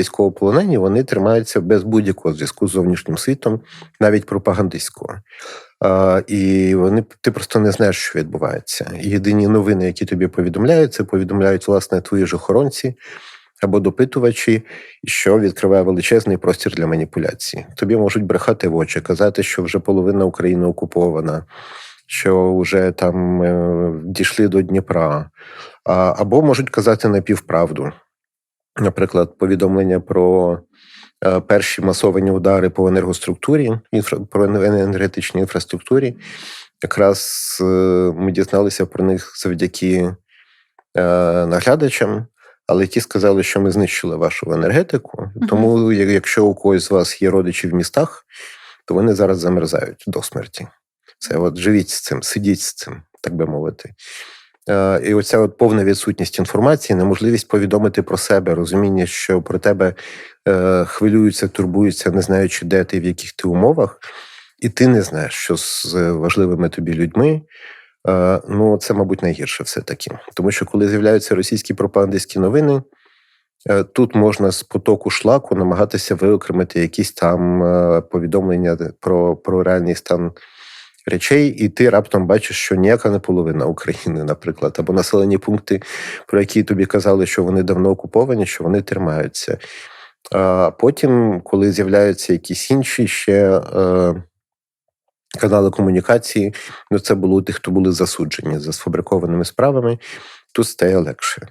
Військовополонені вони тримаються без будь-якого зв'язку з зовнішнім світом, навіть пропагандистського. І вони ти просто не знаєш, що відбувається. Єдині новини, які тобі повідомляють, це повідомляють власне твої ж охоронці або допитувачі, що відкриває величезний простір для маніпуляції. Тобі можуть брехати в очі, казати, що вже половина України окупована, що вже там е, дійшли до Дніпра, або можуть казати напівправду. Наприклад, повідомлення про е, перші масовані удари по енергоструктурі, інфра, про енергетичній інфраструктурі. Якраз е, ми дізналися про них завдяки е, наглядачам, але ті сказали, що ми знищили вашу енергетику. Тому, якщо у когось з вас є родичі в містах, то вони зараз замерзають до смерті. Це от живіть з цим, сидіть з цим, так би мовити. Е, І оця от повна відсутність інформації, неможливість повідомити про себе, розуміння, що про тебе е, хвилюються, турбуються, не знаючи, де ти, в яких ти умовах, і ти не знаєш, що з важливими тобі людьми. Е, ну, це, мабуть, найгірше все таки. Тому що коли з'являються російські пропагандистські новини, тут можна з потоку шлаку намагатися виокремити якісь там повідомлення про, про реальний стан речей, і ти раптом бачиш, що ніяка не половина України, наприклад, або населені пункти, про які тобі казали, що вони давно окуповані, що вони тримаються. А потім, коли з'являються якісь інші ще е, канали комунікації, ну це було у тих, хто були засуджені за сфабрикованими справами, тут стає легше.